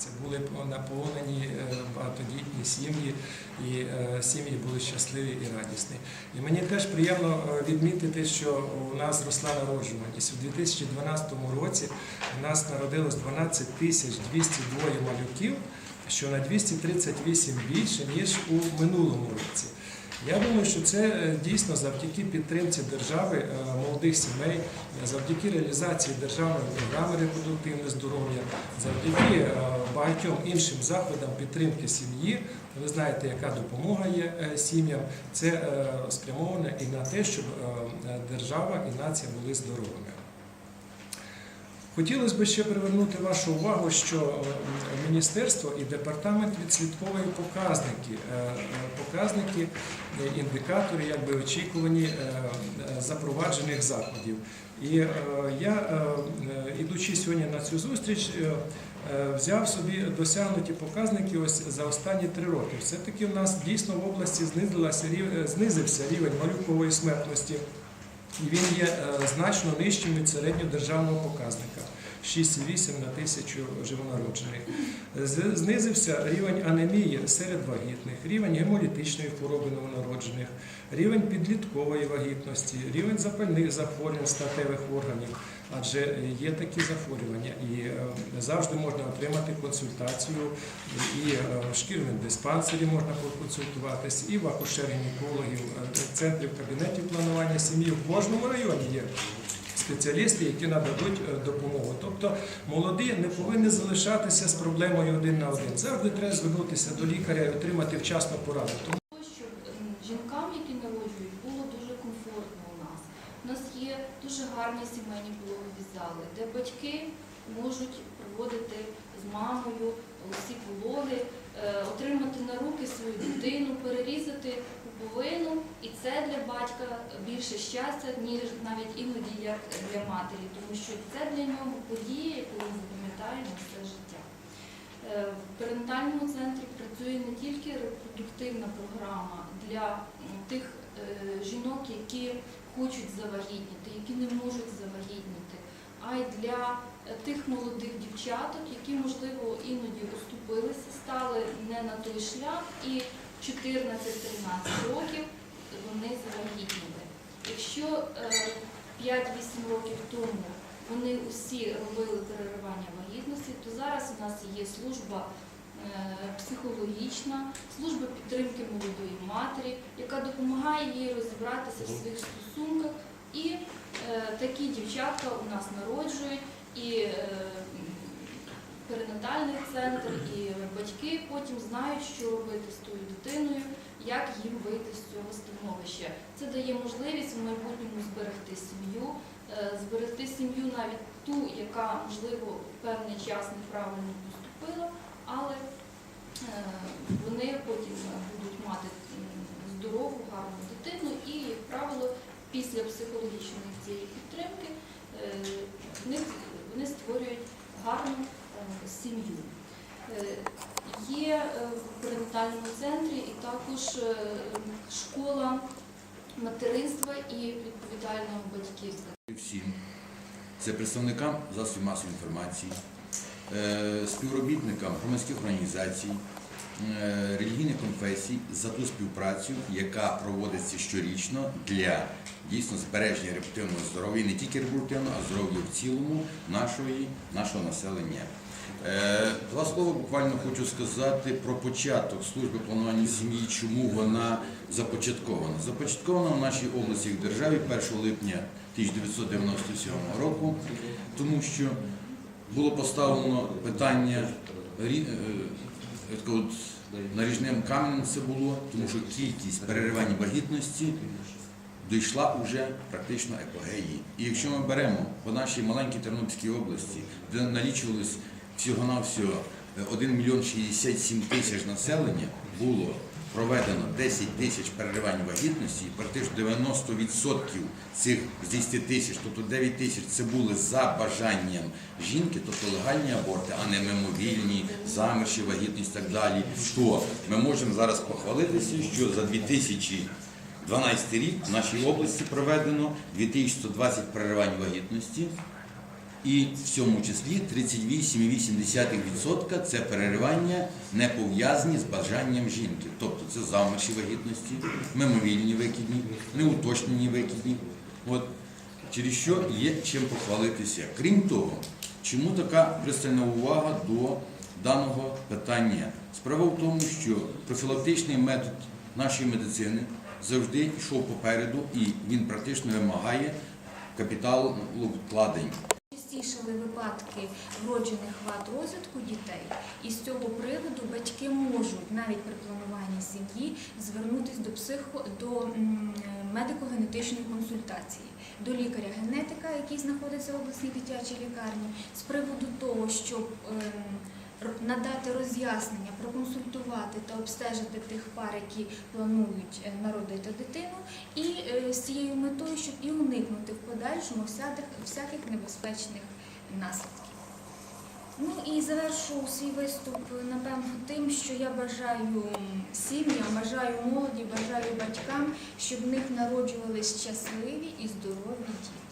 Це були наповнені е, багатодітні сім'ї, і е, сім'ї були щасливі і радісні. І мені теж приємно е, відмітити, що у нас зросла народжуваність. У 2012 році у нас народилось 12 тисяч 202 малюків, що на 238 більше, ніж у минулому році. Я думаю, що це е, дійсно завдяки підтримці держави е, молодих сімей, завдяки реалізації державної програми репродуктивне здоров'я, завдяки е, багатьом іншим заходам підтримки сім'ї. Ви знаєте, яка допомога є сім'ям. Це е, спрямовано і на те, щоб держава і нація були здоровими. Хотілося б ще привернути вашу увагу, що е, міністерство і департамент відслідковує показники, е, показники, е, індикатори, якби очікувані запроваджених заходів. І я, ідучи сьогодні на цю зустріч, взяв собі досягнуті показники ось за останні три роки. Все-таки у нас дійсно в області знизився рівень малюкової смертності. І він є е, значно нижчим від середньодержавного показника 6,8 на тисячу живонароджених. Знизився рівень анемії серед вагітних, рівень гемолітичної хвороби новонароджених, рівень підліткової вагітності, рівень запальних захворювань статевих органів, адже є такі захворювання, і е, завжди можна отримати консультацію, і е, в шкірному диспансері можна поконсультуватись, і в акушер-гінекологів, е, центрів кабінетів планування сім'ї. В кожному районі є спеціалісти, які нададуть е, допомогу. Тобто молоді не повинні залишатися з проблемою один на один. Завжди треба звернутися до лікаря і отримати вчасну пораду. Тому Тому щоб м, жінкам, які народжують, було дуже комфортно у нас. У нас є дуже гарні сімейні пологові де батьки можуть проводити з мамою усі пологи, е, отримати на руки свою дитину, перерізати пуповину, і це для батька більше щастя, ніж навіть іноді як для матері, тому що це для нього подія, яку він запам'ятає на все життя. Е, В перинатальному центрі працює не тільки репродуктивна програма для тих е, жінок, які хочуть завагітніти, які не можуть завагітніти, а й для е, тих молодих дівчаток, які, можливо, іноді оступилися, стали не на той шлях, і в 14-13 років вони завагітніли. Якщо е, 5-8 років тому вони усі робили переривання вагітності, то зараз у нас є служба е, психологічна, служба підтримки молодої матері, яка допомагає їй розібратися в своїх стосунках. І е, такі дівчатка у нас народжують, і е, перинатальний центр, і батьки потім знають, що робити з тою дитиною, як їм вийти з цього. Це дає можливість в майбутньому зберегти сім'ю, е, зберегти сім'ю навіть ту, яка, можливо, певний час неправильно поступила, але е, вони потім будуть мати здорову, гарну дитину і, як правило, після психологічної цієї підтримки е, вони, створюють гарну сім'ю. Є е, в перинатальному центрі і також е, школа материнства і відповідального батьківства. всім. Це представникам засобів масової інформації, е, співробітникам громадських організацій, релігійних конфесій за ту співпрацю, яка проводиться щорічно для дійсно збереження репродуктивного здоров'я, не тільки репродуктивного, а здоров'я в цілому нашої, нашого населення. Е, Два слова буквально хочу сказати про початок служби планування сім'ї, чому вона започаткована. Започаткована в нашій області в державі 1 липня 1997 року, тому що було поставлено питання е, от наріжним каменем це було, тому що кількість переривань вагітності дійшла вже практично епогеї. І якщо ми беремо по нашій маленькій Тернопільській області, де налічувалось всього-навсього е, 1 мільйон 67 тисяч населення, було проведено 10 тисяч переривань вагітності, і практично 90% цих з 10 тисяч, тобто 9 тисяч, це були за бажанням жінки, тобто легальні аборти, а не мимовільні, замерші вагітність і так далі. То ми можемо зараз похвалитися, що за 2000 12 рік в нашій області проведено 2120 переривань вагітності. І в цьому числі 38,8% це переривання не пов'язані з бажанням жінки. Тобто це замерші вагітності, мимовільні викидні, неуточнені викидні. От, через що є чим похвалитися. Крім того, чому така пристальна увага до даного питання? Справа в тому, що профілактичний метод нашої медицини завжди йшов попереду і він практично вимагає капіталу вкладень. Частішали випадки вроджених вад розвитку дітей, і з цього приводу батьки можуть навіть при плануванні сім'ї звернутися до психо до медико-генетичної консультації, до лікаря-генетика, який знаходиться в обласній дитячій лікарні, з приводу того, щоб ем, надати роз'яснення, проконсультувати та обстежити тих пар, які планують е, народити дитину, і е, з цією метою, щоб і уникнути в подальшому всяких, небезпечних наслідків. Ну і завершу свій виступ напевно тим, що я бажаю сім'ям, бажаю молоді, бажаю батькам, щоб в них народжувались щасливі і здорові діти.